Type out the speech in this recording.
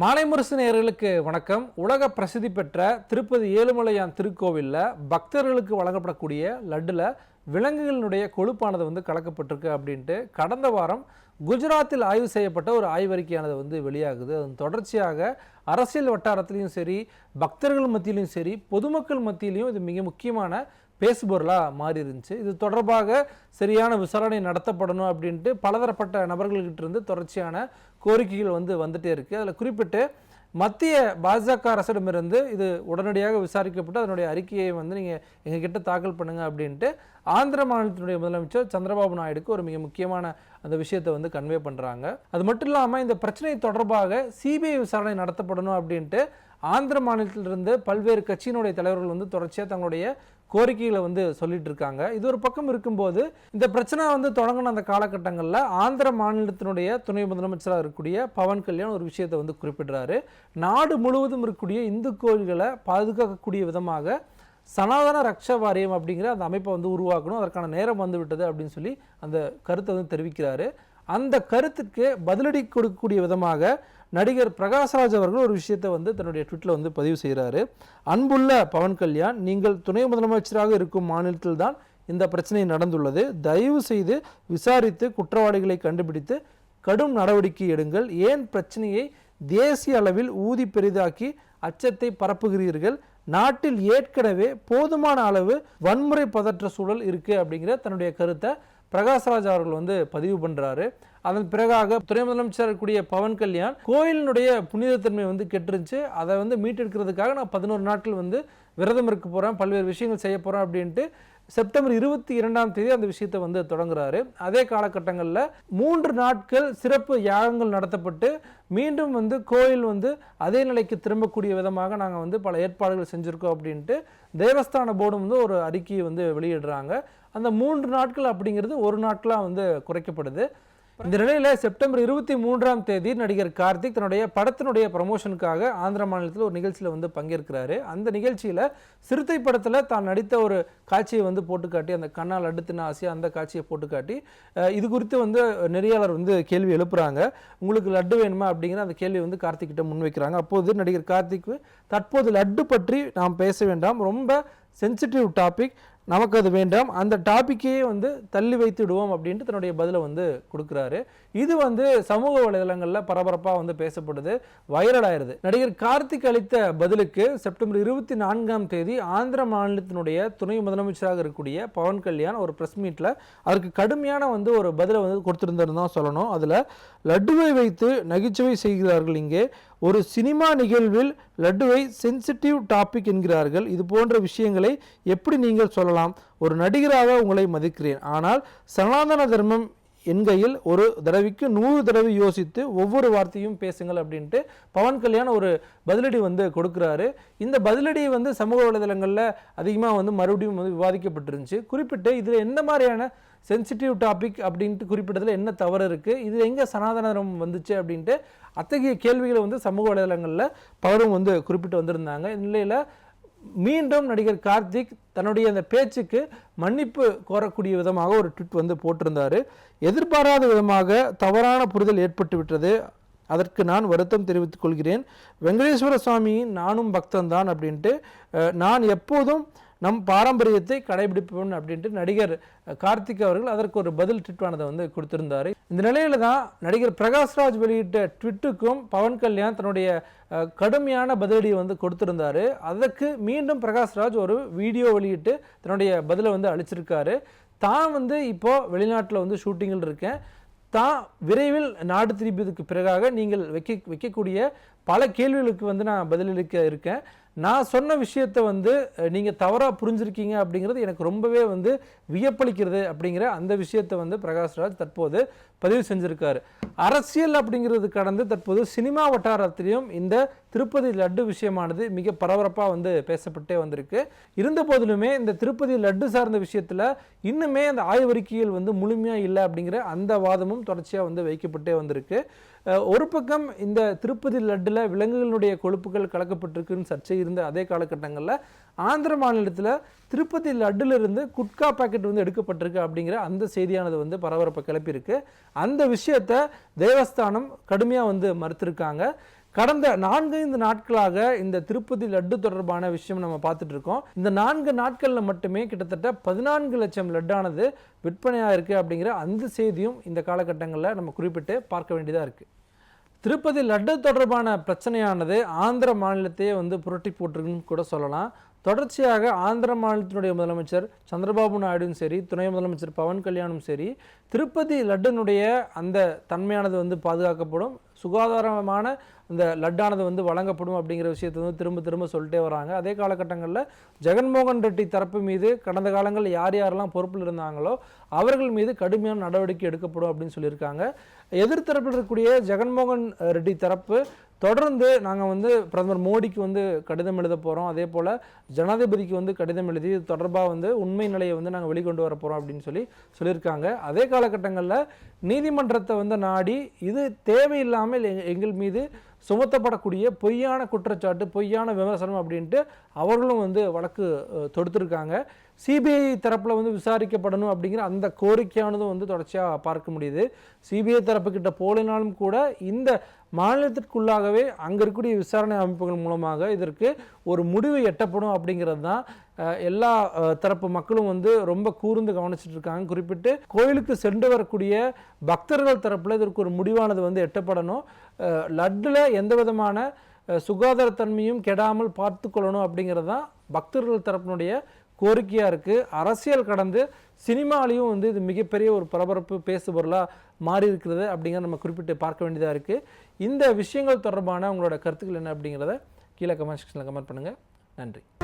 மாலை முரசு நேயர்களுக்கு வணக்கம். உலக பிரசித்தி பெற்ற திருப்பதி ஏழுமலையான் திருக்கோவிலில் பக்தர்களுக்கு வழங்கப்படக்கூடிய லட்டில் விலங்குகளினுடைய கொழுப்பானது வந்து கலக்கப்பட்டிருக்கு அப்படின்ட்டு கடந்த வாரம் குஜராத்தில் ஆய்வு செய்யப்பட்ட ஒரு ஆய்வறிக்கையானது வந்து வெளியாகுது. அதன் தொடர்ச்சியாக அரசியல் வட்டாரத்திலையும் சரி பக்தர்கள் மத்தியிலையும் சரி பொதுமக்கள் மத்தியிலையும் இது மிக முக்கியமான பேசுபொருளாக மாறி இருந்துச்சு இது தொடர்பாக சரியான விசாரணை நடத்தப்படணும் அப்படின்ட்டு பலதரப்பட்ட நபர்கள்கிட்ட இருந்து தொடர்ச்சியான கோரிக்கைகள் வந்து வந்துட்டே இருக்குது அதில் குறிப்பிட்டு மத்திய பாஜக அரசிடமிருந்து இது உடனடியாக விசாரிக்கப்பட்டு அதனுடைய அறிக்கையை வந்து நீங்கள் எங்ககிட்ட தாக்கல் பண்ணுங்கள் அப்படின்ட்டு ஆந்திர மாநிலத்தினுடைய முதலமைச்சர் சந்திரபாபு நாயுடுக்கு ஒரு மிக முக்கியமான அந்த விஷயத்தை வந்து கன்வே பண்ணுறாங்க அது மட்டும் இல்லாமல் இந்த பிரச்சனை தொடர்பாக சிபிஐ விசாரணை நடத்தப்படணும் அப்படின்ட்டு ஆந்திர மாநிலத்திலிருந்து பல்வேறு கட்சியினுடைய தலைவர்கள் வந்து தொடர்ச்சியாக தங்களுடைய கோரிக்கைகளை வந்து சொல்லிட்டு இருக்காங்க இது ஒரு பக்கம் இருக்கும்போது இந்த பிரச்சனை வந்து தொடங்கின அந்த காலகட்டங்களில் ஆந்திர மாநிலத்தினுடைய துணை முதலமைச்சராக இருக்கக்கூடிய பவன் கல்யாண் ஒரு விஷயத்தை வந்து குறிப்பிடுறாரு. நாடு முழுவதும் இருக்கக்கூடிய இந்து கோயில்களை பாதுகாக்கக்கூடிய விதமாக சனாதன ரக்ஷ வாரியம் அப்படிங்கிற அந்த அமைப்பை வந்து உருவாக்கணும் அதற்கான நேரம் வந்து விட்டது அப்படின்னு சொல்லி அந்த கருத்தை வந்து தெரிவிக்கிறாரு. அந்த கருத்துக்கு பதிலடி கொடுக்கக்கூடிய விதமாக நடிகர் பிரகாஷ்ராஜ் அவர்கள் ஒரு விஷயத்தை வந்து தன்னுடைய ட்விட்டில் வந்து பதிவு செய்கிறாரு அன்புள்ள பவன் கல்யாண் நீங்கள் துணை முதலமைச்சராக இருக்கும் மாநிலத்தில் தான் இந்த பிரச்சனை நடந்துள்ளது. தயவு செய்து விசாரித்து குற்றவாளிகளை கண்டுபிடித்து கடும் நடவடிக்கை எடுங்கள். ஏன் பிரச்சனையை தேசிய அளவில் ஊதி பெரிதாக்கி அச்சத்தை பரப்புகிறீர்கள்? நாட்டில் ஏற்கனவே போதுமான அளவு வன்முறை பதற்ற சூழல் இருக்குது அப்படிங்கிற தன்னுடைய கருத்தை பிரகாஷ்ராஜ் அவர்கள் வந்து பதிவு பண்ணுறாரு அதன் பிறகாக துணை முதலமைச்சர் கூடிய பவன் கல்யாண் கோயிலினுடைய புனிதத்தன்மை வந்து கெட்டுருச்சு அதை வந்து மீட்டெடுக்கிறதுக்காக நான் பதினோரு நாட்கள் வந்து விரதம் இருக்க போகிறேன் பல்வேறு விஷயங்கள் செய்ய போகிறேன் அப்படின்ட்டு செப்டம்பர் இருபத்தி இரண்டாம் தேதி அந்த விஷயத்தை வந்து தொடங்குறாரு. அதே காலகட்டங்களில் மூன்று நாட்கள் சிறப்பு யாகங்கள் நடத்தப்பட்டு மீண்டும் வந்து கோயில் வந்து அதே நிலைக்கு திரும்பக்கூடிய விதமாக நாங்கள் வந்து பல ஏற்பாடுகள் செஞ்சுருக்கோம் அப்படின்ட்டு தேவஸ்தான போர்டும் வந்து ஒரு அறிக்கையை வந்து வெளியிடுறாங்க. அந்த மூன்று நாட்கள் அப்படிங்கிறது ஒரு நாட்களாக வந்து குறைக்கப்படுது. இந்த நிலையில் செப்டம்பர் இருபத்தி மூன்றாம் தேதி நடிகர் கார்த்திக் தன்னுடைய படத்தினுடைய ப்ரமோஷனுக்காக ஆந்திர மாநிலத்தில் ஒரு நிகழ்ச்சியில் வந்து பங்கேற்கிறாரு. அந்த நிகழ்ச்சியில் சிறுத்தை படத்தில் தான் நடித்த ஒரு காட்சியை வந்து போட்டு காட்டி அந்த கண்ணால் அடுத்துன ஆசையாக அந்த காட்சியை போட்டு காட்டி இது குறித்து வந்து நெறியாளர் வந்து கேள்வி எழுப்புறாங்க. உங்களுக்கு லட்டு வேணுமா அப்படிங்கிற அந்த கேள்வி வந்து கார்த்திக் கிட்ட முன்வைக்கிறாங்க. அப்போது நடிகர் கார்த்திக் தற்போது லட்டு பற்றி நாம் பேச வேண்டாம். ரொம்ப சென்சிட்டிவ் டாபிக் நமக்கு அது வேண்டாம். அந்த டாப்பிக்கையே வந்து தள்ளி வைத்து விடுவோம் அப்படின்ட்டு தன்னுடைய பதிலை வந்து கொடுக்குறாரு. இது வந்து சமூக வலைதளங்களில் பரபரப்பாக வந்து பேசப்படுது வைரல் ஆயிருது. நடிகர் கார்த்திக் அளித்த பதிலுக்கு செப்டம்பர் இருபத்தி நான்காம் தேதி ஆந்திர மாநிலத்தினுடைய துணை முதலமைச்சராக இருக்கக்கூடிய பவன் கல்யாண் ஒரு ப்ரெஸ் மீட்டில் அதற்கு கடுமையான வந்து ஒரு பதிலை வந்து கொடுத்திருந்தாருன்னு தான் சொல்லணும். அதில் லட்டுவை வைத்து நகைச்சுவை செய்கிறார்கள் இங்கே. ஒரு சினிமா நிகழ்வில் லட்டுவை சென்சிட்டிவ் டாபிக் என்கிறார்கள். இது போன்ற விஷயங்களை எப்படி நீங்கள் சொல்லலாம்? ஒரு நடிகராக உங்களை மதிக்கிறேன். ஆனால் சனாதன தர்மம் என்கையில் ஒரு தடவைக்கு நூறு தடவை யோசித்து ஒவ்வொரு வார்த்தையும் பேசுங்கள் அப்படின்ட்டு பவன் கல்யாண் ஒரு பதிலடி வந்து கொடுக்குறாரு. இந்த பதிலடி வந்து சமூக வலைதளங்களில் அதிகமாக வந்து மறுபடியும் வந்து விவாதிக்கப்பட்டிருந்துச்சு. குறிப்பிட்டு இதில் எந்த மாதிரியான சென்சிட்டிவ் டாபிக் அப்படின்ட்டு குறிப்பிட்டதில் என்ன தவறு இருக்குது இது எங்கே சனாதனம் வந்துச்சு அப்படின்ட்டு அத்தகைய கேள்விகளை வந்து சமூக வலைதளங்களில் பலரும் வந்து குறிப்பிட்டு வந்திருந்தாங்க. நிலையில் மீண்டும் நடிகர் கார்த்திக் தன்னுடைய அந்த பேச்சுக்கு மன்னிப்பு கோரக்கூடிய விதமாக ஒரு ட்விட் வந்து போட்டிருந்தார். எதிர்பாராத விதமாக தவறான புரிதல் ஏற்பட்டு விட்டது. அதற்கு நான் வருத்தம் தெரிவித்துக் கொள்கிறேன். வெங்கடேஸ்வர சுவாமியின் நானும் பக்தன் தான் அப்படின்ட்டு நான் எப்போதும் நம் பாரம்பரியத்தை கடைபிடிப்போம் அப்படின்ட்டு நடிகர் கார்த்திக் அவர்கள் அதற்கு ஒரு பதில் ட்விட்டானதை வந்து கொடுத்திருந்தார். இந்த நிலையில தான் நடிகர் பிரகாஷ்ராஜ் வெளியிட்ட ட்விட்டுக்கும் பவன் கல்யாண் தன்னுடைய கடுமையான பதிலடியை வந்து கொடுத்திருந்தார். அதற்கு மீண்டும் பிரகாஷ்ராஜ் ஒரு வீடியோ வெளியிட்டு தன்னுடைய பதிலை வந்து அளிச்சிருக்காரு. தான் வந்து இப்போது வெளிநாட்டில் வந்து ஷூட்டிங்கில் இருக்கேன். தான் விரைவில் நாடு திரும்பியதுக்கு பிறகாக நீங்கள் வைக்க வைக்கக்கூடிய பல கேள்விகளுக்கு வந்து நான் பதிலளிக்க இருக்கேன். நான் சொன்ன விஷயத்தை வந்து நீங்கள் தவறாக புரிஞ்சிருக்கீங்க அப்படிங்கிறது எனக்கு ரொம்பவே வந்து வியப்பளிக்கிறது அப்படிங்கிற அந்த விஷயத்தை வந்து பிரகாஷ்ராஜ் தற்போது பதிவு செஞ்சுருக்காரு. அரசியல் அப்படிங்கிறது கடந்து தற்போது சினிமா வட்டாரத்திலையும் இந்த திருப்பதி லட்டு விஷயமானது மிக பரபரப்பாக வந்து பேசப்பட்டே வந்திருக்கு. இருந்த போதிலுமே இந்த திருப்பதி லட்டு சார்ந்த விஷயத்தில் இன்னுமே அந்த ஆய்வறிக்கையில் வந்து முழுமையாக இல்லை அப்படிங்கிற அந்த வாதமும் தொடர்ச்சியாக வந்து வைக்கப்பட்டே வந்திருக்கு. ஒரு பக்கம் இந்த திருப்பதி லட்டில் விலங்குகளுடைய கொழுப்புகள் கலக்கப்பட்டிருக்குன்னு சர்ச்சை இருந்த அதே காலகட்டங்களில் ஆந்திர மாநிலத்தில் திருப்பதி லட்டுலேருந்து குட்கா பாக்கெட் வந்து எடுக்கப்பட்டிருக்கு அப்படிங்கிற அந்த செய்தியானது வந்து பரபரப்பை கிளப்பியிருக்கு. அந்த விஷயத்தை தேவஸ்தானம் கடுமையாக வந்து மறுத்திருக்காங்க. கடந்த நான்கைந்து நாட்களாக இந்த திருப்பதி லட்டு தொடர்பான விஷயம் நம்ம பார்த்துட்டு இருக்கோம். இந்த நான்கு நாட்களில் மட்டுமே கிட்டத்தட்ட பதினான்கு லட்சம் லட்டானது விற்பனையாக இருக்குது அப்படிங்கிற அந்த செய்தியும் இந்த காலகட்டங்களில் நம்ம குறிப்பிட்டு பார்க்க வேண்டியதாக இருக்குது திருப்பதி லட்டு தொடர்பான பிரச்சனையானது ஆந்திர மாநிலத்தையே வந்து புரட்டி போட்டிருக்குன்னு கூட சொல்லலாம். தொடர்ச்சியாக ஆந்திர மாநிலத்தினுடைய முதலமைச்சர் சந்திரபாபு நாயுடும் சரி துணை முதலமைச்சர் பவன் கல்யாணும் சரி திருப்பதி லட்டுனுடைய அந்த தன்மையானது வந்து பாதுகாக்கப்படும். சுகாதாரமான இந்த லட்டானது வந்து வழங்கப்படும் அப்படிங்கிற விஷயத்தை வந்து திரும்ப திரும்ப சொல்லிட்டே வராங்க. அதே காலகட்டங்களில் ஜெகன்மோகன் ரெட்டி தரப்பு மீது கடந்த காலங்களில் யார் யாரெல்லாம் பொறுப்பில் இருந்தாங்களோ அவர்கள் மீது கடுமையான நடவடிக்கை எடுக்கப்படும் அப்படின்னு சொல்லியிருக்காங்க. எதிர்த்தரப்பில் இருக்கக்கூடிய ஜெகன்மோகன் ரெட்டி தரப்பு தொடர்ந்து நாங்கள் வந்து பிரதமர் மோடிக்கு வந்து கடிதம் எழுத போகிறோம் அதே போல் ஜனாதிபதிக்கு வந்து கடிதம் எழுதி இது தொடர்பாக வந்து உண்மை நிலையை வந்து நாங்கள் வெளிக்கொண்டு வர போகிறோம் அப்படின்னு சொல்லி சொல்லியிருக்காங்க. அதே காலகட்டங்களில் நீதிமன்றத்தை வந்து நாடி இது தேவையில்லாமல் எங்கள் மீது சுமத்தப்படக்கூடிய பொய்யான குற்றச்சாட்டு பொய்யான விமர்சனம் அப்படின்ட்டு அவர்களும் வந்து வழக்கு தொடுத்துருக்காங்க தொடுத்திருக்காங்க. சிபிஐ தரப்பில் வந்து விசாரிக்கப்படணும் அப்படிங்கிற அந்த கோரிக்கையானதும் வந்து தொடர்ச்சியாக பார்க்க முடியுது. சிபிஐ தரப்புக்கிட்ட போலினாலும் கூட இந்த மாநிலத்திற்குள்ளாகவே அங்கே இருக்கக்கூடிய விசாரணை அமைப்புகள் மூலமாக இதற்கு ஒரு முடிவு எட்டப்படும் அப்படிங்கிறது தான் எல்லா தரப்பு மக்களும் வந்து ரொம்ப கூர்ந்து கவனிச்சிட்டு இருக்காங்க. குறிப்பிட்டு கோயிலுக்கு சென்று வரக்கூடிய பக்தர்கள் தரப்பில் இதற்கு ஒரு முடிவானது வந்து எட்டப்படணும். லட்டில் எந்த விதமான சுகாதாரத்தன்மையும் கெடாமல் பார்த்துக்கொள்ளணும் அப்படிங்கிறது தான் பக்தர்கள் தரப்பினுடைய கோரிக்கையாக இருக்குது அரசியல் கடந்து சினிமாலையும் வந்து இது மிகப்பெரிய ஒரு பரபரப்பு பேசுபொருளாக மாறி இருக்கிறது அப்படிங்கிறத நம்ம குறிப்பிட்டு பார்க்க வேண்டியதாக இருக்குது இந்த விஷயங்கள் தொடர்பான உங்களோட கருத்துக்கள் என்ன அப்படிங்கிறத கீழே கமெண்ட் செக்ஷனில் கமெண்ட் பண்ணுங்கள் நன்றி.